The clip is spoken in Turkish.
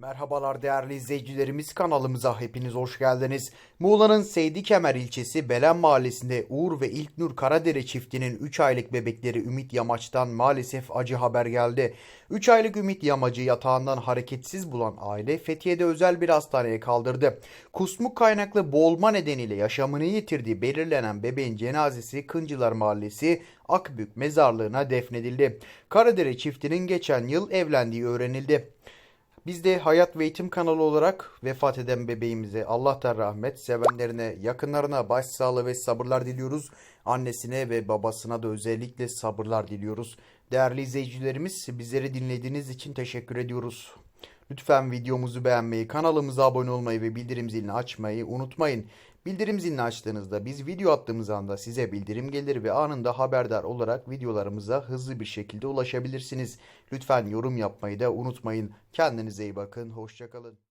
Merhabalar değerli izleyicilerimiz kanalımıza hepiniz hoş geldiniz. Muğla'nın Seydi Kemer ilçesi Belen mahallesinde Uğur ve İlknur Karadere çiftinin 3 aylık bebekleri Ümit Yamaç'tan maalesef acı haber geldi. 3 aylık Ümit Yamacı yatağından hareketsiz bulan aile Fethiye'de özel bir hastaneye kaldırdı. Kusmuk kaynaklı boğulma nedeniyle yaşamını yitirdiği belirlenen bebeğin cenazesi Kıncılar Mahallesi Akbük mezarlığına defnedildi. Karadere çiftinin geçen yıl evlendiği öğrenildi. Biz de Hayat ve Eğitim kanalı olarak vefat eden bebeğimize Allah'tan rahmet, sevenlerine, yakınlarına başsağlığı ve sabırlar diliyoruz. Annesine ve babasına da özellikle sabırlar diliyoruz. Değerli izleyicilerimiz bizleri dinlediğiniz için teşekkür ediyoruz. Lütfen videomuzu beğenmeyi, kanalımıza abone olmayı ve bildirim zilini açmayı unutmayın. Bildirim zilini açtığınızda biz video attığımız anda size bildirim gelir ve anında haberdar olarak videolarımıza hızlı bir şekilde ulaşabilirsiniz. Lütfen yorum yapmayı da unutmayın. Kendinize iyi bakın. Hoşçakalın.